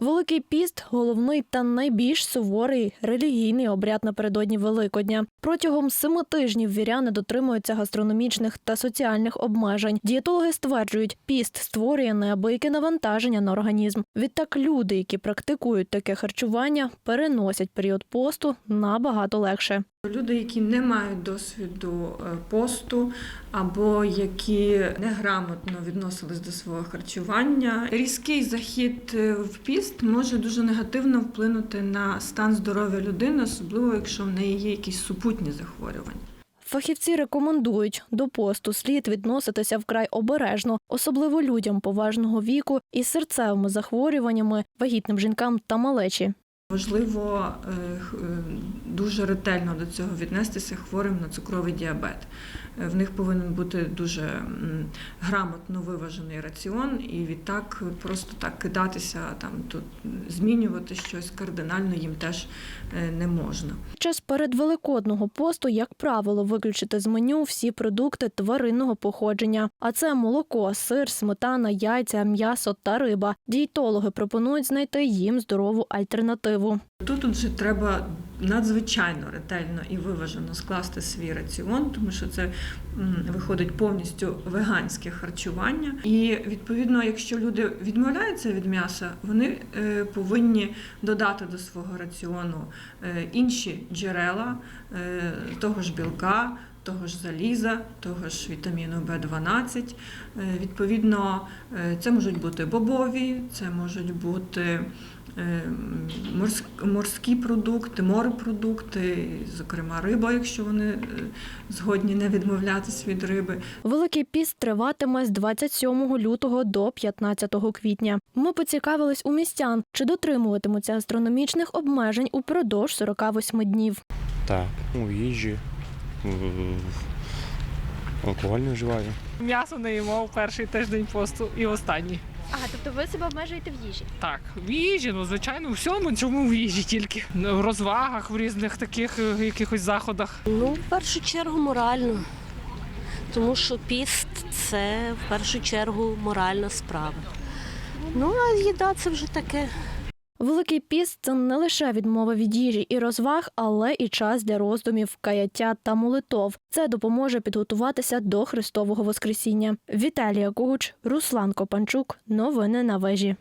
Великий піст головний та найбільш суворий релігійний обряд напередодні Великодня. Протягом семи тижнів віряни дотримуються гастрономічних та соціальних обмежень. Дієтологи стверджують, піст створює неабияке навантаження на організм. Відтак люди, які практикують таке харчування, переносять період посту набагато легше. Люди, які не мають досвіду е, посту або які неграмотно відносились до свого харчування, різкий захід е, в піст може дуже негативно вплинути на стан здоров'я людини, особливо якщо в неї є якісь супутні захворювання. Фахівці рекомендують до посту слід відноситися вкрай обережно, особливо людям поважного віку із серцевими захворюваннями, вагітним жінкам та малечі. Важливо е, е, дуже ретельно до цього віднестися хворим на цукровий діабет. Е, В них повинен бути дуже грамотно виважений раціон, і відтак просто так кидатися там тут змінювати щось кардинально їм теж не можна. Час передвеликодного посту, як правило, виключити з меню всі продукти тваринного походження, а це молоко, сир, сметана, яйця, м'ясо та риба. Дієтологи пропонують знайти їм здорову альтернативу. Тут вже треба надзвичайно ретельно і виважено скласти свій раціон, тому що це виходить повністю веганське харчування. І відповідно, якщо люди відмовляються від м'яса, вони е, повинні додати до свого раціону е, інші джерела е, того ж білка. Того ж заліза, того ж вітаміну В12. Е, Відповідно, це можуть бути бобові, це можуть бути морські продукти, морепродукти, зокрема риба, якщо вони е, згодні не відмовлятись від риби. Великий піст триватиме з 27 лютого до 15 квітня. Ми поцікавились у містян, чи дотримуватимуться астрономічних обмежень упродовж 48 днів. Так, ну, їжі, алкоголь не вживаю. М'ясо не їмо в перший тиждень посту і останній. Ага, тобто ви себе обмежуєте в їжі. Так, в їжі, ну звичайно, у всьому, чому в їжі тільки. В розвагах, в різних таких е, якихось заходах. Ну, в першу чергу морально. Тому що піст це в першу чергу моральна справа. Ну, а їда це вже таке. Великий піст це не лише відмова від їжі і розваг, але і час для роздумів, каяття та молитов. Це допоможе підготуватися до Христового Воскресіння. Віталія Кугуч, Руслан Копанчук. Новини на вежі.